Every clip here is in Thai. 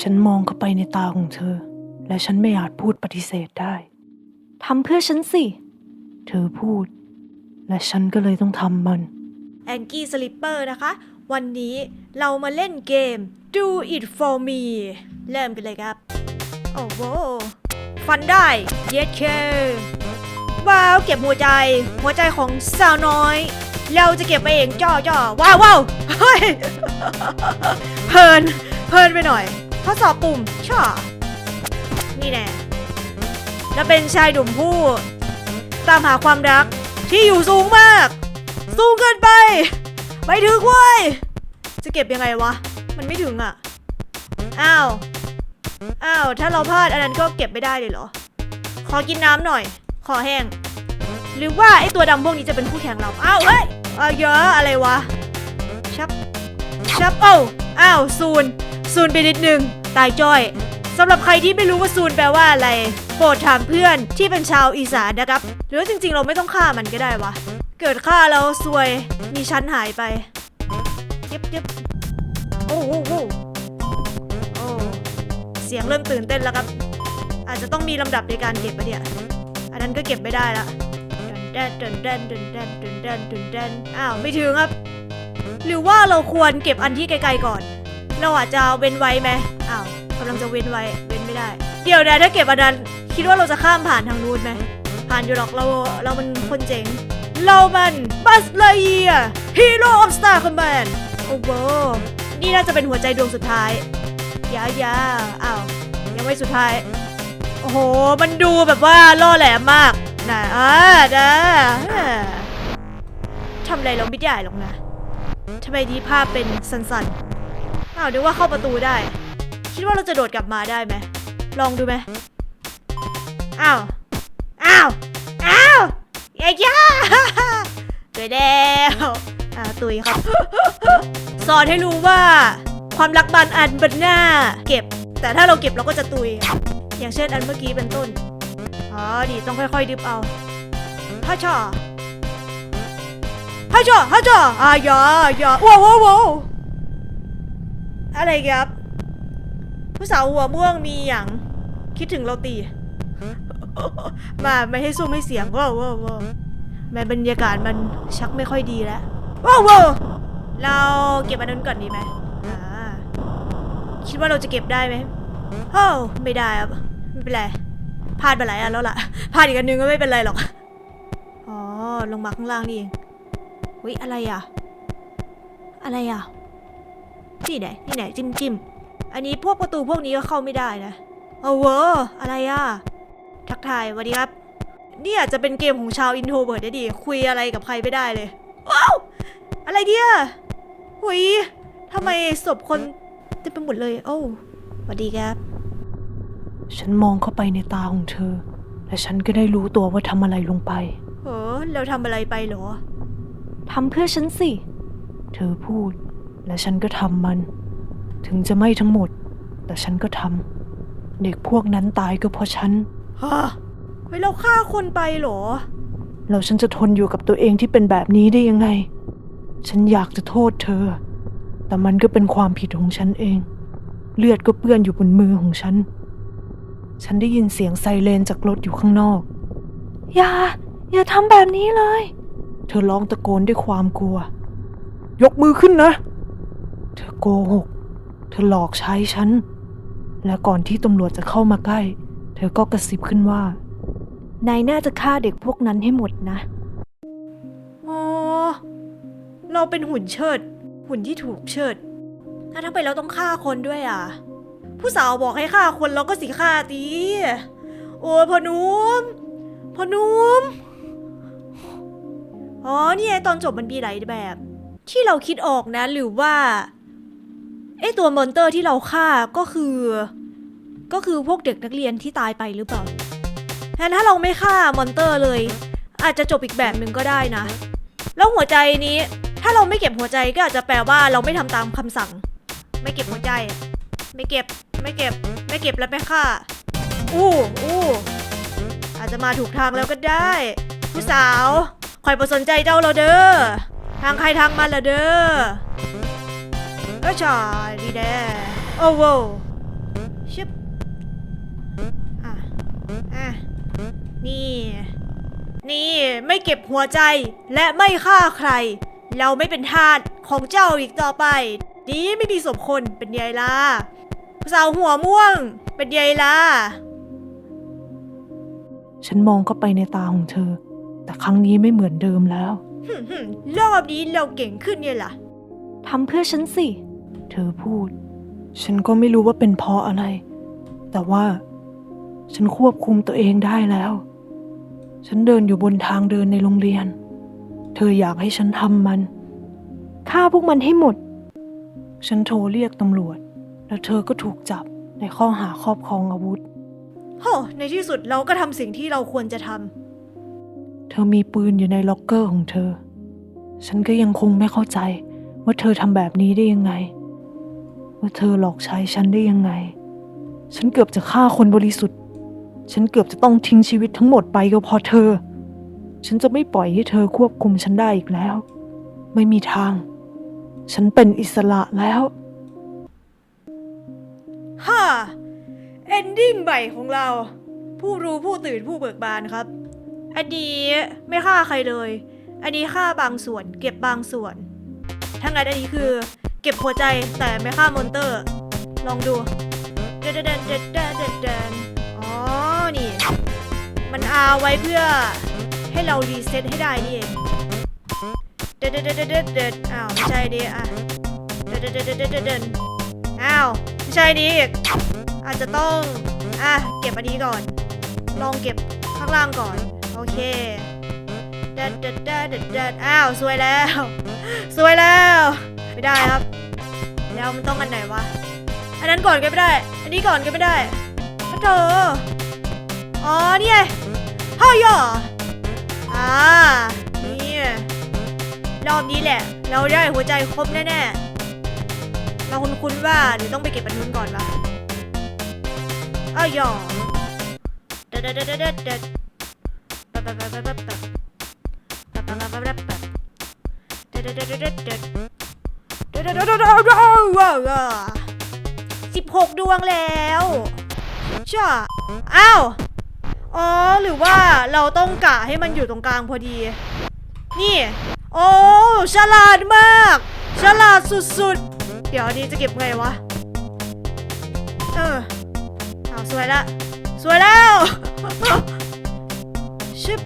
ฉันมองเข้าไปในตาของเธอ และฉันไม่อาจพูดปฏิเสธได้ ทำเพื่อฉันสิ เธอพูด และฉันก็เลยต้องทำมัน แองกี้สลิปเปอร์นะคะ วันนี้เรามาเล่นเกม Do It For Me เริ่มกันเลยครับ โอ้โห ฟันได้ เย็ดเคว้าวเก็บหัวใจ หัวใจของสาวน้อย เราจะเก็บไปเองจ่อจ่อว้าวว้าวเฮ้ยเพลินเพลินไปหน่อย ทดสอบปุ่มช่อนี่แน่แล้วเป็นชายหนุ่มผู้ ตามหาความรักที่อยู่สูงมาก สูงเกินไปไม่ถึงเว้ยจะเก็บยังไงวะ มันไม่ถึงอะ อ้าว อ้าว ถ้าเราพลาดอันนั้นก็เก็บไม่ได้เลยเหรอ ขอกินน้ำหน่อย ขอแห้ง หรือว่าไอตัวดำพวกนี้จะเป็นคู่แข่งเรา อ้าว เฮ้ยอ้าวเยอะอะไรวะ ชับ ชับโอ้าอ้าว ซูน ซูนไปนิดนึง ตายจ้อยสำหรับใครที่ไม่รู้ว่าซูนแปลว่าอะไรโปรดถามเพื่อนที่เป็นชาวอีสานนะครับ หรือว่าจริงๆ เราไม่ต้องฆ่ามันก็ได้วะ เกิดฆ่าแล้วซวยมีชั้นหายไปเย็บเย็บโอ้โหโอ้เสียงเริ่มตื่นเต้นแล้วครับ อาจจะต้องมีลำดับในการเก็บอะเนี่ยอันนั้นก็เก็บไม่ได้ละเดินเดินเดินเดินเดินเดินเดินเดินเดินอ้าวไม่ถึงครับ หรือว่าเราควรเก็บอันที่ไกลๆก่อน เราอาจจะเว้นไว้ไหมอ้าวกำลังจะเว้นไว้ เว้นไม่ได้ เดี๋ยวนะถ้าเก็บอันนั้นคิดว่าเราจะข้ามผ่านทางนู้นไหมผ่านอยู่หรอกเราเรามันคนเจ๋ง เรามันบัสเลเยียฮีโร่ออฟสตาร์คอมแมนโอ้โหนี่น่าจะเป็นหัวใจดวงสุดท้ายยายาอ้าวยังไม่สุดท้าย โอ้โห มันดูแบบว่าล่อแหลมมากนะอ่านะทำอะไรเราไม่ได้หรอกนะทำไมดีภาพเป็นสันๆ อ้าวเดี๋ยวว่าเข้าประตูได้ คิดว่าเราจะโดดกลับมาได้ไหม ลองดูไหมอ้าว อ้าว อ้าวอย่าย่าตุยแล้วอ่าตุยครับ สอนให้รู้ว่าความรักบานอันบันหน้าเก็บ แต่ถ้าเราเก็บเราก็จะตุย อย่างเช่นอันเมื่อกี้เป็นต้น อ๋อดีต้องค่อยๆดึบเอาฮ่าชอฮ่าชอฮ่าชออ่าอย่าอย่าว้าวว้าว อะไรครับ ผู้สาวหัวม่วงมีอย่าง คิดถึงเราตี มาไม่ให้สู้ไม่เสียงว้าวว้าวว้าวแม้บรรยากาศมันชักไม่ค่อยดีแล้วว้าวว้าวเราเก็บอันนั้นก่อนดีไหมอ่าคิดว่าเราจะเก็บได้ไหมโอ้ไม่ได้ครับไม่เป็นไรพลาดไปหลายอันแล้วล่ะพลาดอีกอันนึงก็ไม่เป็นไรหรอกอ๋อลงมาข้างล่างนี่เองวิอะไรอะ อะไรอะ นี่ไหนนี่ไหนจิ้มจิ้มอันนี้พวกประตูพวกนี้ก็เข้าไม่ได้นะเอาเวอร์อะไรอะ ทักทายสวัสดีครับ นี่อาจจะเป็นเกมของชาวอินโทรเวิร์ดได้ดี คุยอะไรกับใครไม่ได้เลย ว้าว อะไรเนี่ยหุยทำไมศพคนเต็มไปหมดเลย โอ้สวัสดีครับ ฉันมองเข้าไปในตาของเธอ และฉันก็ได้รู้ตัวว่าทำอะไรลงไป เออเราทำอะไรไปเหรอ ทำเพื่อฉันสิ เธอพูด และฉันก็ทำมัน ถึงจะไม่ทั้งหมด แต่ฉันก็ทำเด็กพวกนั้นตายก็เพราะฉันฮะเฮ้ยเราฆ่าคนไปเหรอ แล้วฉันจะทนอยู่กับตัวเองที่เป็นแบบนี้ได้ยังไง ฉันอยากจะโทษเธอ แต่มันก็เป็นความผิดของฉันเอง เลือดก็เปื้อนอยู่บนมือของฉัน ฉันได้ยินเสียงไซเรนจากรถอยู่ข้างนอก อย่า อย่าทำแบบนี้เลย เธอร้องตะโกนด้วยความกลัว ยกมือขึ้นนะ เธอโกหก เธอหลอกใช้ฉัน และก่อนที่ตำรวจจะเข้ามาใกล้ เธอก็กระซิบขึ้นว่า นายน่าจะฆ่าเด็กพวกนั้นให้หมดนะ อ๋อ เราเป็นหุ่นเชิด หุ่นที่ถูกเชิดถ้าทำไมเราต้องฆ่าคนด้วยอะ ผู้สาวบอกให้ฆ่าคนเราก็สิฆ่าตีโอ้ยพอหนุ่มพอหนุ่มอ๋อนี่ไงตอนจบมันมีหลายแบบ ที่เราคิดออกนะ หรือว่า เอ้ตัวมอนเตอร์ที่เราฆ่าก็คือ ก็คือพวกเด็กนักเรียนที่ตายไปหรือเปล่าแทนถ้าเราไม่ฆ่ามอนเตอร์เลย อาจจะจบอีกแบบหนึ่งก็ได้นะ แล้วหัวใจนี้ ถ้าเราไม่เก็บหัวใจก็อาจจะแปลว่าเราไม่ทำตามคำสั่ง ไม่เก็บหัวใจ ไม่เก็บไม่เก็บ ไม่เก็บแล้วไม่ฆ่า อู้อู้อาจจะมาถูกทางแล้วก็ได้ ผู้สาวคอยประสนใจเจ้าเราเด้อทางใครทางมันละเด้อ อาชาดีแดโอ้โวชิบอะอะนี่ นี่ไม่เก็บหัวใจและไม่ฆ่าใคร เราไม่เป็นทาสของเจ้าอีกต่อไปดีไม่มีสมคนเป็นยายล่ะสาวหัวม่วง เป็นยายล่ะฉันมองเข้าไปในตาของเธอ แต่ครั้งนี้ไม่เหมือนเดิมแล้วรอบนี้เราเก่งขึ้นเนี่ยล่ะทำเพื่อฉันสิ เธอพูด ฉันก็ไม่รู้ว่าเป็นเพราะอะไร แต่ว่าฉันควบคุมตัวเองได้แล้ว ฉันเดินอยู่บนทางเดินในโรงเรียน เธออยากให้ฉันทำมัน ฆ่าพวกมันให้หมด ฉันโทรเรียกตำรวจ แล้วเธอก็ถูกจับในข้อหาครอบครองอาวุธโหในที่สุดเราก็ทำสิ่งที่เราควรจะทเธอมีปืนอยู่ในล็อกเกอร์ของเธอ ฉันก็ยังคงไม่เข้าใจว่าเธอทำแบบนี้ได้ยังไง ว่าเธอหลอกใช้ฉันได้ยังไง ฉันเกือบจะฆ่าคนบริสุทธิ์ ฉันเกือบจะต้องทิ้งชีวิตทั้งหมดไปก็เพราะเธอ ฉันจะไม่ปล่อยให้เธอควบคุมฉันได้อีกแล้ว ไม่มีทาง ฉันเป็นอิสระแล้วฮ่าเอนดิ้งใหม่ของเรา ผู้รู้ผู้ตื่นผู้เบิกบานครับ อันนี้ไม่ฆ่าใครเลย อันนี้ฆ่าบางส่วน เก็บบางส่วนถ้างั้นอันนี้คือ เก็บหัวใจแต่ไม่ฆ่ามอนเตอร์ ลองดูเดนเดนเดนเดนเดนเดดอ๋อ นี่ มันอาไว้เพื่อให้เรารีเซ็ตให้ได้นี่เองเดนเดนเดนเดนเดนเดอ้าว ไม่ใช่ดิอะเดนเดนเดนเดนเดนเดอ้าว ไม่ใช่ดิอีกอาจจะต้อง อะ เก็บอันนี้ก่อน ลองเก็บข้างล่างก่อน โอเคเดนเดนเดนเดนเดนอ้าว สวยแล้ว สวยแล้ว ไม่ได้ครับ แล้วมันต้องอันไหนวะ อันนั้นก่อนก็ไม่ได้ อันนี้ก่อนก็ไม่ได้พระเธออ๋อนี่ไงเฮ้ยอะอ่านี่รอบนี้แหละ เราได้หัวใจครบแน่ๆเราคุ้นๆว่าเดี๋ยวต้องไปเก็บอันนู้นก่อนวะอ้าวหยอเด็ดเด็ดเด็ดเด็ดเด็ดปะปะปะปะปะปะปะปะปะปะปะปะเด็ดเด็ดเด็ดเด็ดเด็ดเด็ดเด็ดเด็ดเด็ดเด็ดเด็ดเด็ด สิบหกดวงแล้วจ้าอ้าว อ๋อ หรือว่าเราต้องกะให้มันอยู่ตรงกลางพอดี นี่ โอ้ ฉลาดมาก ฉลาดสุดๆ เดี๋ยวนี้จะเก็บไงวะ เออเอาสวยละ สวยแล้วชิบ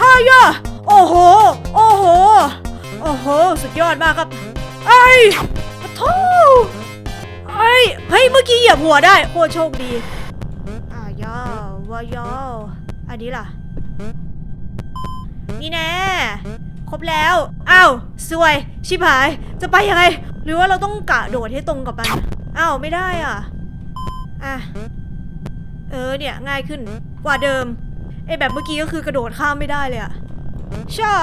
ฮายะโอ้โห โอ้โห โอ้โห สุดยอดมากครับ ไอ้ปะโทไอ้เฮ้ยเมื่อกี้เหยียบหัวได้โคตรโชคดีอ่ายาววายาวอันนี้ล่ะ นี่แน่ ครบแล้ว อ้าวสวย ชิบหาย จะไปยังไง หรือว่าเราต้องกะโดดให้ตรงกับมัน อ้าว ไม่ได้อะ อะ เออเนี่ย ง่ายขึ้นกว่าเดิมไอแบบเมื่อกี้ก็คือกระโดดข้ามไม่ได้เลยอะช่า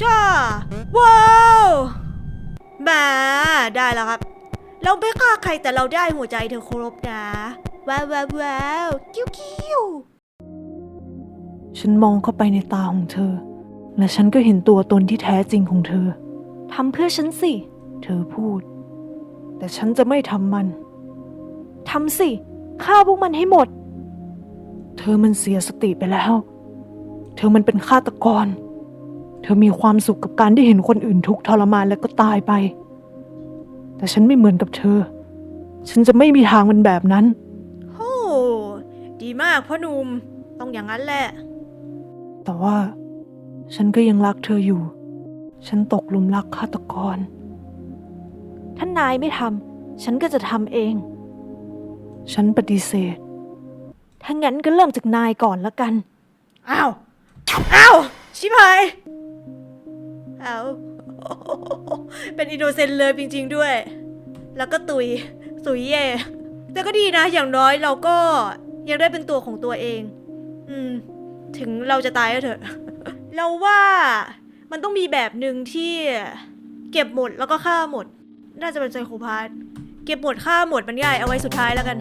ช่าว้าว มาได้แล้วครับ เราไม่ฆ่าใครแต่เราได้หัวใจเธอครบนะว้าวว้าวว้าวกิ้วกิ้วฉันมองเข้าไปในตาของเธอ และฉันก็เห็นตัวตนที่แท้จริงของเธอทำเพื่อฉันสิ เธอพูด แต่ฉันจะไม่ทำมันทำสิฆ่าพวกมันให้หมด เธอมันเสียสติไปแล้ว เธอมันเป็นฆาตกรเธอมีความสุขกับการได้เห็นคนอื่นทุกข์ทรมานแล้วก็ตายไป แต่ฉันไม่เหมือนกับเธอ ฉันจะไม่มีทางเป็นแบบนั้น โอ้ดีมากพ่อหนุ่มต้องอย่างนั้นแหละ แต่ว่า ฉันก็ยังรักเธออยู่ ฉันตกหลุมรักฆาตกรถ้านายไม่ทำฉันก็จะทำเอง ฉันปฏิเสธ ถ้างั้นก็เริ่มจากนายก่อนละกัน อ้าว อ้าว ชิบหาย เอาเป็นอินโนเซนต์เลยจริง ๆด้วย แล้วก็ตุยตุยเย่แต่ก็ดีนะ อย่างน้อยเราก็ยังได้เป็นตัวของตัวเอง อืม ถึงเราจะตายก็เถอะ เราว่ามันต้องมีแบบหนึ่งที่เก็บหมดแล้วก็ฆ่าหมด น่าจะเป็นไซโคพาธเก็บหมดฆ่าหมดมันง่ายเอาไว้สุดท้ายแล้วกัน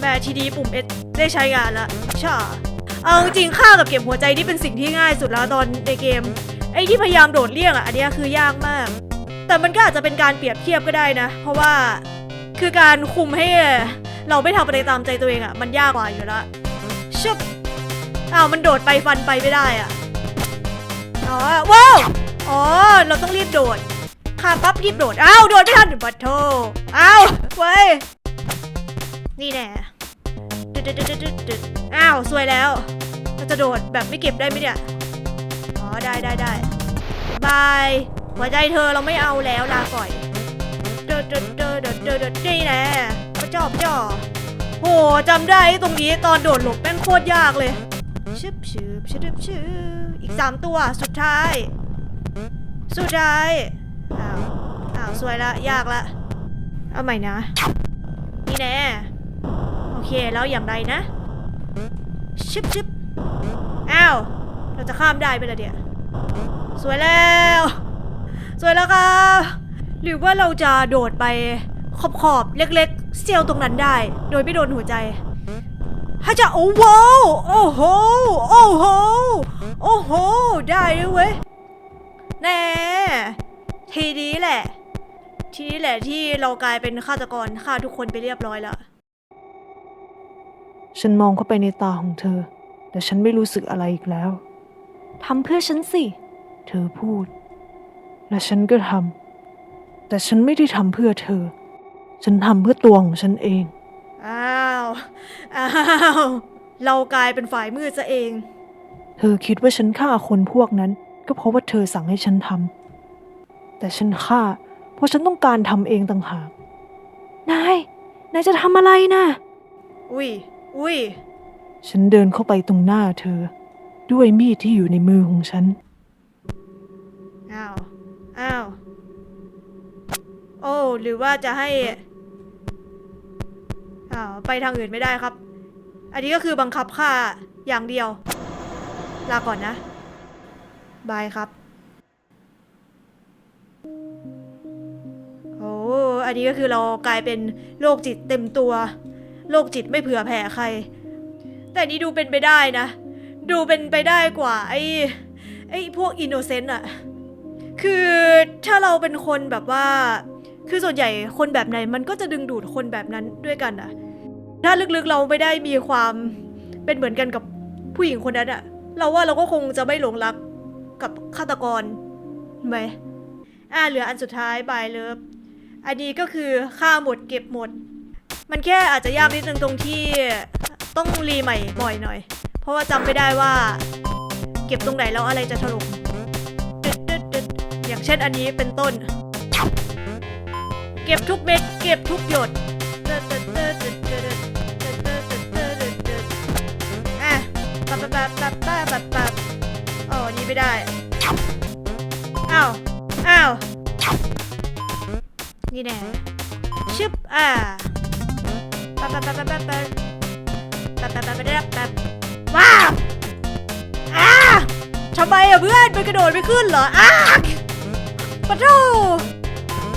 แบบทีดีปุ่ม S ได้ใช้งานละช่าเอาจริงฆ่ากับเก็บหัวใจนี่เป็นสิ่งที่ง่ายสุดแล้วตอนในเกม อ้ที่พยายามโดดเลี่ยงอะอันนี้คือยากมาก แต่มันก็อาจจะเป็นการเปรียบเทียบก็ได้นะ เพราะว่าคือการคุมให้เราไม่ทำอะไรตามใจตัวเองอะมันยากกว่าอยู่ละชึบอ้าวมันโดดไปฟันไปไม่ได้อะอ๋อว้าวอ๋อเราต้องรีบโดดข้ามปั๊บรีบโดดอ้าวโดดไม่ทันบัตโทอ้าวเว้ยนี่แน่ดดดดดดดดอ้าวสวยแล้วเราจะโดดแบบไม่เก็บได้ไหมเนี่ย อได้ได้ได้บายหัวใจเธอเราไม่เอาแล้วลาก่อยเดดเดดเดดเดดเดดเดดนี่แน่ปะจอบจ่อโหจำได้ตรงนี้ตอนโดดหลบแม่งโคตรยากเลยชึบชึบชึบชึบอีกสามตัวสุดท้าย สุดท้ายอ้าวอ้าวสวยละยากละเอาใหม่นะ นี่แน่โอเคแล้วอย่างไรนะชึบชึบอ้าวเราจะข้ามได้ไปละเดี๋ยว สวยแล้ว สวยแล้วครับ หรือว่าเราจะโดดไปขอบขอบเล็กๆ เซียวตรงนั้นได้ โดยไม่โดนหัวใจถ้าจะโอ้โหโอ้โห โอ้โห โอ้โห ได้ด้วยเว้ย แน่ ทีนี้แหละ ทีนี้แหละที่เรากลายเป็นฆาตกรฆ่าทุกคนไปเรียบร้อยแล้ว ฉันมองเข้าไปในตาของเธอ แต่ฉันไม่รู้สึกอะไรอีกแล้ว ทำเพื่อฉันสิ เธอพูด และฉันก็ทำ แต่ฉันไม่ได้ทำเพื่อเธอ ฉันทำเพื่อตัวของฉันเอง อ้าว อ้าว เรากลายเป็นฝ่ายมืดซะเอง เธอคิดว่าฉันฆ่าคนพวกนั้น ก็เพราะว่าเธอสั่งให้ฉันทำ แต่ฉันฆ่า เพราะฉันต้องการทำเองต่างหาก นาย นายจะทำอะไรนะอุ้ย อุ้ย ฉันเดินเข้าไปตรงหน้าเธอ ด้วยมีดที่อยู่ในมือของฉัน อ้าว อ้าว โอ้ หรือว่าจะให้ อ้าว ไปทางอื่นไม่ได้ครับ อันนี้ก็คือบังคับฆ่าอย่างเดียว ลาก่อนนะ บายครับ โอ้ อันนี้ก็คือเรากลายเป็นโรคจิตเต็มตัว โรคจิตไม่เผื่อแผ่ใคร แต่นนี้ดูเป็นไปได้นะ ดูเป็นไปได้กว่า ไอ้ไอ้พวกอินโนเซนต์อะคือถ้าเราเป็นคนแบบว่า คือส่วนใหญ่คนแบบไหนมันก็จะดึงดูดคนแบบนั้นด้วยกันอะถ้าลึกๆเราไม่ได้มีความเป็นเหมือนกันกับผู้หญิงคนนั้นอะเราว่าเราก็คงจะไม่หลงรักกับฆาตกรไหมอ่าเหลืออันสุดท้ายบายเลิฟอันนี้ก็คือฆ่าหมดเก็บหมด มันแค่อาจจะยากนิดนึงตรงที่ต้องรีใหม่บ่อยหน่อย ราะว่าจำไม่ได้ว่า เก็บตรงไหนแล้วอะไรจะถล่มอย่างเช่นอันนี้เป็นต้น เก็บทุกเม็ดเก็บทุกหยดดึดดึดดึดดึดดึดดึดดึดดึดดึดดึดดึดอะปับปับปับปับปับปับปับอ๋อนี่ไม่ได้ อ้าว อ้าว นี่แน่ชึบอ่าปับปับปับปับปับปับปับปับปับปับปับปับ ว้าวอ้าทำไมอะเพื่อนมันกระโดดไม่ขึ้นเหรออ้าปะโถ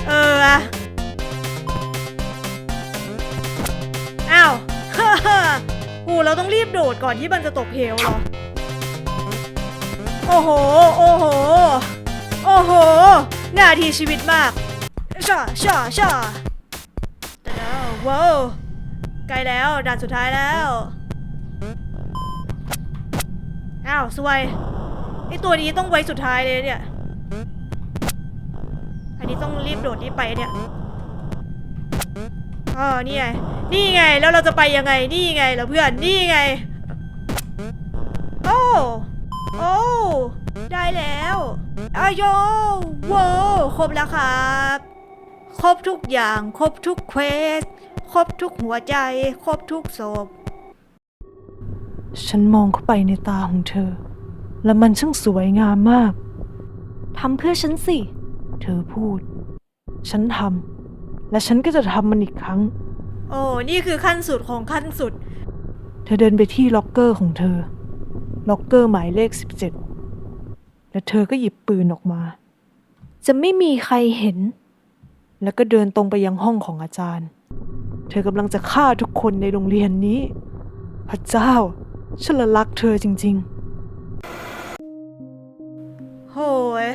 เอออ้าวฮ่าฮ่าโอ้เราต้องรีบโดดก่อนที่มันจะตกเหวเหรอ โอ้โห โอ้โห โอ้โห หน้าที่ชีวิตมากช่าช่าช่าแต่แล้วว้าวใกล้แล้วด่านสุดท้ายแล้ว อ้าวสวยไอตัวนี้ต้องไว้สุดท้ายเลยเนี่ย อันนี้ต้องรีบโดดรีบไปเนี่ยอ๋อนี่ไง นี่ไง แล้วเราจะไปยังไง นี่ไงเรอเพื่อน นี่ไง โอ้ โอ้ ได้แล้วอายโยว้าวครบแล้วครับ ครบทุกอย่าง ครบทุกเควส ครบทุกหัวใจ ครบทุกศพ ฉันมองเข้าไปในตาของเธอ และมันช่างสวยงามมาก ทำเพื่อฉันสิ เธอพูด ฉันทำและฉันก็จะทำมันอีกครั้ง โอ้ นี่คือขั้นสุดของขั้นสุด เธอเดินไปที่ล็อกเกอร์ของเธอ ล็อกเกอร์หมายเลข 17 และเธอก็หยิบปืนออกมา จะไม่มีใครเห็น แล้วก็เดินตรงไปยังห้องของอาจารย์ เธอกำลังจะฆ่าทุกคนในโรงเรียนนี้ พระเจ้า ฉันละรักเธอจริง ๆ โหย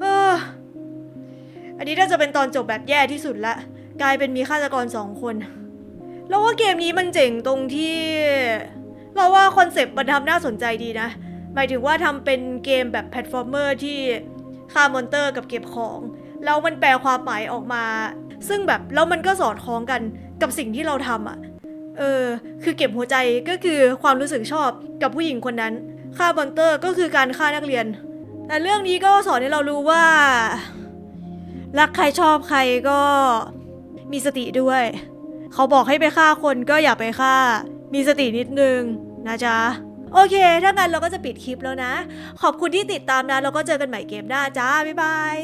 เอออันนี้น่าจะเป็นตอนจบแบบแย่ที่สุดละ กลายเป็นมีฆาตกรสองคน แล้วว่าเกมนี้มันเจ๋งตรงที่ เราว่าคอนเซปต์มันทำน่าสนใจดีนะ หมายถึงว่าทำเป็นเกมแบบแพลตฟอร์มเมอร์ที่ฆ่ามอนเตอร์กับเก็บของแล้วมันแปลความหมายออกมา ซึ่งแบบแล้วมันก็สอดคล้องกันกับสิ่งที่เราทำอะ เออ คือเก็บหัวใจก็คือความรู้สึกชอบกับผู้หญิงคนนั้น ฆ่ามอนเตอร์ก็คือการฆ่านักเรียน แต่เรื่องนี้ก็สอนให้เรารู้ว่า รักใครชอบใครก็มีสติด้วย เขาบอกให้ไปฆ่าคนก็อย่าไปฆ่า มีสตินิดนึงนะจ๊ะ โอเค ถ้างั้นเราก็จะปิดคลิปแล้วนะ ขอบคุณที่ติดตามนะ เราก็เจอกันใหม่เกมหน้าจ้า บ๊ายบาย